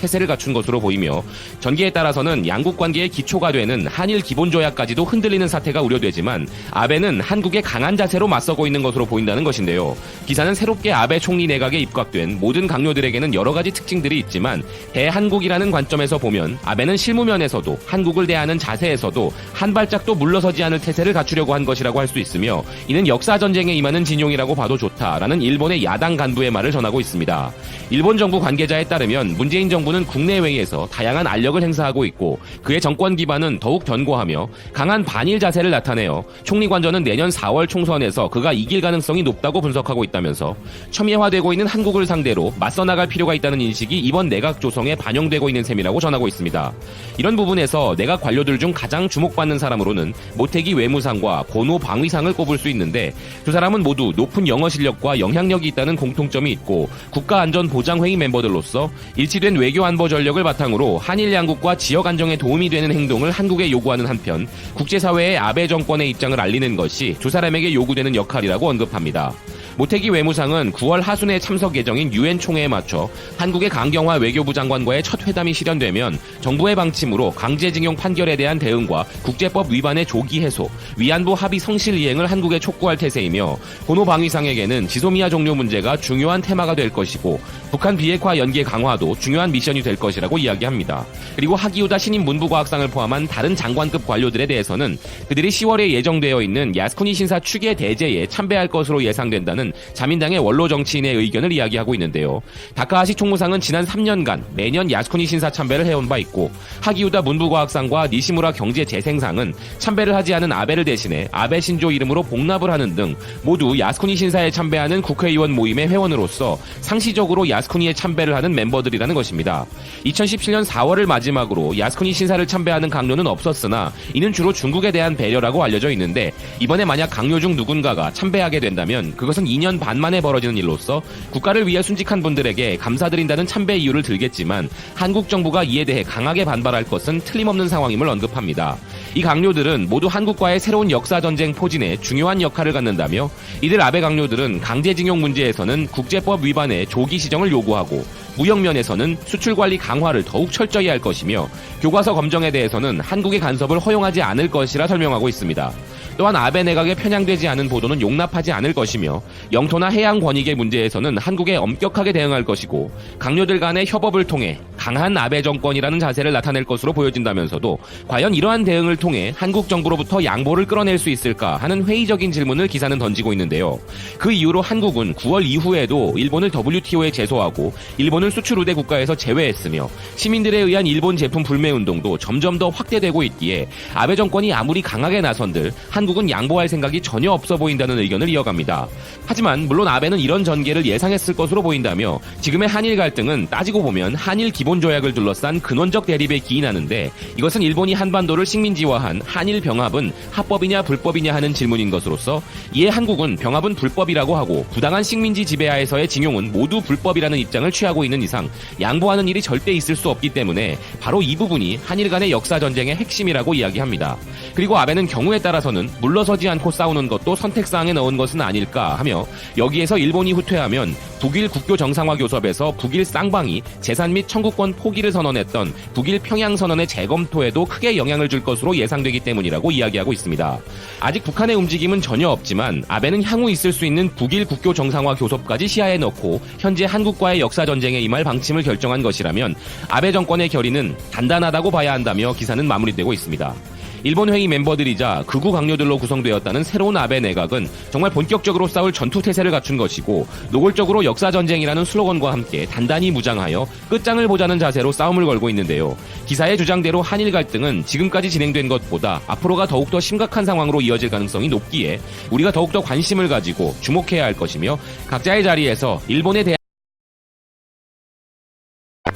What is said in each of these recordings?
태세를 갖춘 것으로 보이며 전개에 따라서는 양국 관계의 기초가 되는 한일 기본조약까지도 흔들리는 사태가 우려되지만 아베는 한국의 강한 자세로 맞서고 있는 것으로 보인다는 것인데요. 기사는 새롭게 아베 총리 내각에 입각된 모든 강요들에게는 여러 가지 특징들이 있지만 대한국이라는 관점에서 보면 아베는 실무면에서도 한국을 대하는 자세에서도 한 발짝도 물러서지 않을 태세를 갖추려고 한 것이라고 할 수 있으며 이는 역사 전쟁에 임하는 진용이라고 봐도 좋다라는 일본의 야당 간부의 말을 전하고 있습니다. 일본 정부 관계자에 따르면 문재인 정부 는 국내외에서 다양한 알력을 행사하고 있고 그의 정권 기반은 더욱 견고하며 강한 반일 자세를 나타내어 총리 관저는 내년 4월 총선에서 그가 이길 가능성이 높다고 분석하고 있다면서 첨예화되고 있는 한국을 상대로 맞서 나갈 필요가 있다는 인식이 이번 내각 조성에 반영되고 있는 셈이라고 전하고 있습니다. 이런 부분에서 내각 관료들 중 가장 주목받는 사람으로는 모태기 외무상과 고노 방위상을 꼽을 수 있는데 두 사람은 모두 높은 영어 실력과 영향력이 있다는 공통점이 있고 국가안전보장회의 멤버들로서 일치된 외교 안보 전력을 바탕으로 한일 양국과 지역 안정에 도움이 되는 행동을 한국에 요구하는 한편 국제사회의 아베 정권의 입장을 알리는 것이 두 사람에게 요구되는 역할이라고 언급합니다. 모태기 외무상은 9월 하순에 참석 예정인 유엔 총회에 맞춰 한국의 강경화 외교부 장관과의 첫 회담이 실현되면 정부의 방침으로 강제징용 판결에 대한 대응과 국제법 위반의 조기 해소, 위안부 합의 성실 이행을 한국에 촉구할 태세이며 고노 방위상에게는 지소미아 종료 문제가 중요한 테마가 될 것이고 북한 비핵화 연계 강화도 중요한 미션이 될 것이라고 이야기합니다. 그리고 하기우다 신임 문부과학상을 포함한 다른 장관급 관료들에 대해서는 그들이 10월에 예정되어 있는 야스쿠니 신사 추계 대제에 참배할 것으로 예상된다는 자민당의 원로 정치인의 의견을 이야기하고 있는데요. 다카하시 총무상은 지난 3년간 매년 야스쿠니 신사 참배를 해온 바 있고 하기우다 문부과학상과 니시무라 경제재생상은 참배를 하지 않은 아베를 대신해 아베 신조 이름으로 복납을 하는 등 모두 야스쿠니 신사에 참배하는 국회의원 모임의 회원으로서 상시적으로 야스쿠니에 참배를 하는 멤버들이라는 것입니다. 2017년 4월을 마지막으로 야스쿠니 신사를 참배하는 강요는 없었으나 이는 주로 중국에 대한 배려라고 알려져 있는데 이번에 만약 강요 중 누군가가 참배하게 된다면 그것은 2년 반 만에 벌어지는 일로서 국가를 위해 순직한 분들에게 감사드린다는 참배 이유를 들겠지만 한국 정부가 이에 대해 강하게 반발할 것은 틀림없는 상황임을 언급합니다. 이 강요들은 모두 한국과의 새로운 역사 전쟁 포진에 중요한 역할을 갖는다며 이들 아베 강요들은 강제징용 문제에서는 국제법 위반의 조기 시정을 요구하고 무역면에서는 수출 관리 강화를 더욱 철저히 할 것이며 교과서 검정에 대해서는 한국의 간섭을 허용하지 않을 것이라 설명하고 있습니다. 또한 아베 내각에 편향되지 않은 보도는 용납하지 않을 것이며 영토나 해양 권익의 문제에서는 한국에 엄격하게 대응할 것이고 강요들 간의 협업을 통해 강한 아베 정권이라는 자세를 나타낼 것으로 보여진다면서도 과연 이러한 대응을 통해 한국 정부로부터 양보를 끌어낼 수 있을까 하는 회의적인 질문을 기사는 던지고 있는데요. 그 이후로 한국은 9월 이후에도 일본을 WTO에 제소하고 일본을 수출 우대 국가에서 제외했으며 시민들에 의한 일본 제품 불매 운동도 점점 더 확대되고 있기에 아베 정권이 아무리 강하게 나선들 한국은 양보할 생각이 전혀 없어 보인다는 의견을 이어갑니다. 하지만 물론 아베는 이런 전개를 예상했을 것으로 보인다며 지금의 한일 갈등은 따지고 보면 한일 기본 조약을 둘러싼 근원적 대립에 기인하는데 이것은 일본이 한반도를 식민지화한 한일 병합은 합법이냐 불법이냐 하는 질문인 것으로서 이에 한국은 병합은 불법이라고 하고 부당한 식민지 지배하에서의 징용은 모두 불법이라는 입장을 취하고 있는 이상 양보하는 일이 절대 있을 수 없기 때문에 바로 이 부분이 한일 간의 역사 전쟁의 핵심이라고 이야기합니다. 그리고 아베는 경우에 따라서는 물러서지 않고 싸우는 것도 선택사항에 넣은 것은 아닐까 하며 여기에서 일본이 후퇴하면 북일 국교 정상화 교섭에서 북일 쌍방이 재산 및 청구권 포기를 선언했던 북일 평양 선언의 재검토에도 크게 영향을 줄 것으로 예상되기 때문이라고 이야기하고 있습니다. 아직 북한의 움직임은 전혀 없지만 아베는 향후 있을 수 있는 북일 국교 정상화 교섭까지 시야에 넣고 현재 한국과의 역사 전쟁에 임할 방침을 결정한 것이라면 아베 정권의 결의는 단단하다고 봐야 한다며 기사는 마무리되고 있습니다. 일본 회의 멤버들이자 극우 강요들로 구성되었다는 새로운 아베 내각은 정말 본격적으로 싸울 전투 태세를 갖춘 것이고 노골적으로 역사 전쟁이라는 슬로건과 함께 단단히 무장하여 끝장을 보자는 자세로 싸움을 걸고 있는데요. 기사의 주장대로 한일 갈등은 지금까지 진행된 것보다 앞으로가 더욱더 심각한 상황으로 이어질 가능성이 높기에 우리가 더욱더 관심을 가지고 주목해야 할 것이며 각자의 자리에서 일본에 대한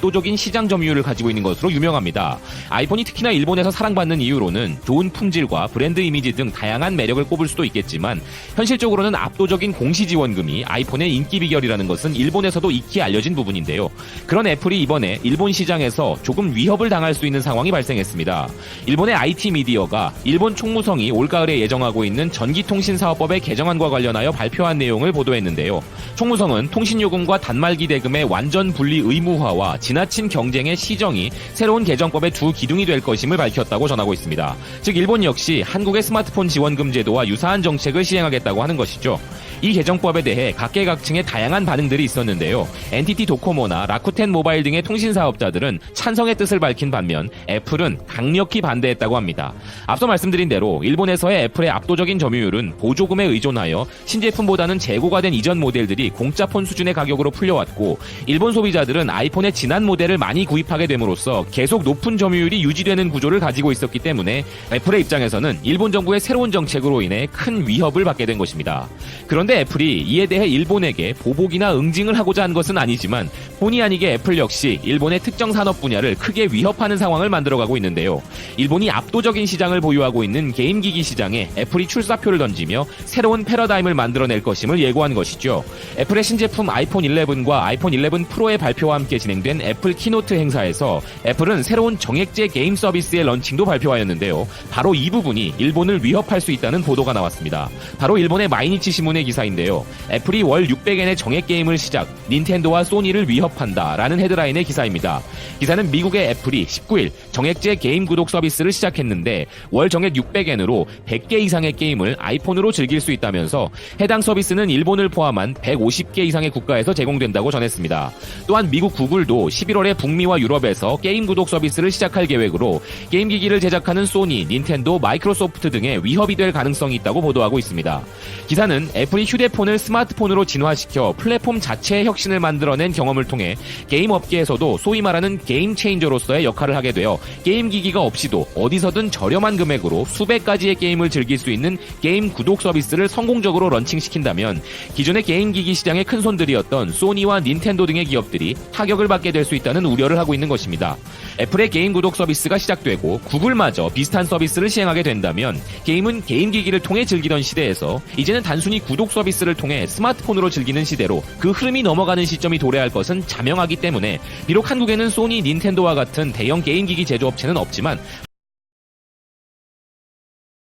압도적인 시장 점유율을 가지고 있는 것으로 유명합니다. 아이폰이 특히나 일본에서 사랑받는 이유로는 좋은 품질과 브랜드 이미지 등 다양한 매력을 꼽을 수도 있겠지만 현실적으로는 압도적인 공시 지원금이 아이폰의 인기 비결이라는 것은 일본에서도 익히 알려진 부분인데요. 그런 애플이 이번에 일본 시장에서 조금 위협을 당할 수 있는 상황이 발생했습니다. 일본의 IT 미디어가 일본 총무성이 올가을에 예정하고 있는 전기통신사업법의 개정안과 관련하여 발표한 내용을 보도했는데요. 총무성은 통신요금과 단말기 대금의 완전 분리 의무화와 지나친 경쟁의 시정이 새로운 개정법의 두 기둥이 될 것임을 밝혔다고 전하고 있습니다. 즉 일본 역시 한국의 스마트폰 지원금 제도와 유사한 정책을 시행하겠다고 하는 것이죠. 이 개정법에 대해 각계각층의 다양한 반응들이 있었는데요. NTT 도코모나 라쿠텐 모바일 등의 통신 사업자들은 찬성의 뜻을 밝힌 반면 애플은 강력히 반대했다고 합니다. 앞서 말씀드린 대로 일본에서의 애플의 압도적인 점유율은 보조금에 의존하여 신제품보다는 재고가 된 이전 모델들이 공짜폰 수준의 가격으로 풀려왔고 일본 소비자들은 아이폰의 지난 모델을 많이 구입하게 됨으로써 계속 높은 점유율이 유지되는 구조를 가지고 있었기 때문에 애플의 입장에서는 일본 정부의 새로운 정책으로 인해 큰 위협을 받게 된 것입니다. 그런데 애플이 이에 대해 일본에게 보복이나 응징을 하고자 한 것은 아니지만 본의 아니게 애플 역시 일본의 특정 산업 분야를 크게 위협하는 상황을 만들어가고 있는데요. 일본이 압도적인 시장을 보유하고 있는 게임기기 시장에 애플이 출사표를 던지며 새로운 패러다임을 만들어낼 것임을 예고한 것이죠. 애플의 신제품 아이폰 11과 아이폰 11 프로의 발표와 함께 진행된 애플 키노트 행사에서 애플은 새로운 정액제 게임 서비스의 런칭도 발표하였는데요. 바로 이 부분이 일본을 위협할 수 있다는 보도가 나왔습니다. 바로 일본의 마이니치 신문의 기사인데요. 애플이 월 600엔의 정액 게임을 시작, 닌텐도와 소니를 위협한다 라는 헤드라인의 기사입니다. 기사는 미국의 애플이 19일 정액제 게임 구독 서비스를 시작했는데 월 정액 600엔으로 100개 이상의 게임을 아이폰으로 즐길 수 있다면서 해당 서비스는 일본을 포함한 150개 이상의 국가에서 제공된다고 전했습니다. 또한 미국 구글도 11월에 북미와 유럽에서 게임 구독 서비스를 시작할 계획으로 게임 기기를 제작하는 소니, 닌텐도, 마이크로소프트 등의 위협이 될 가능성이 있다고 보도하고 있습니다. 기사는 애플이 휴대폰을 스마트폰으로 진화시켜 플랫폼 자체의 혁신을 만들어낸 경험을 통해 게임 업계에서도 소위 말하는 게임 체인저로서의 역할을 하게 되어 게임 기기가 없이도 어디서든 저렴한 금액으로 수백 가지의 게임을 즐길 수 있는 게임 구독 서비스를 성공적으로 런칭시킨다면 기존의 게임 기기 시장의 큰 손들이었던 소니와 닌텐도 등의 기업들이 타격을 받게 될수 있다는 우려를 하고 있는 것입니다. 애플의 게임 구독 서비스가 시작되고 구글마저 비슷한 서비스를 시행하게 된다면 게임은 게임 기기를 통해 즐기던 시대에서 이제는 단순히 구독 서비스를 통해 스마트폰으로 즐기는 시대로 그 흐름이 넘어가는 시점이 도래할 것은 자명하기 때문에 비록 한국에는 소니, 닌텐도와 같은 대형 게임 기기 제조업체는 없지만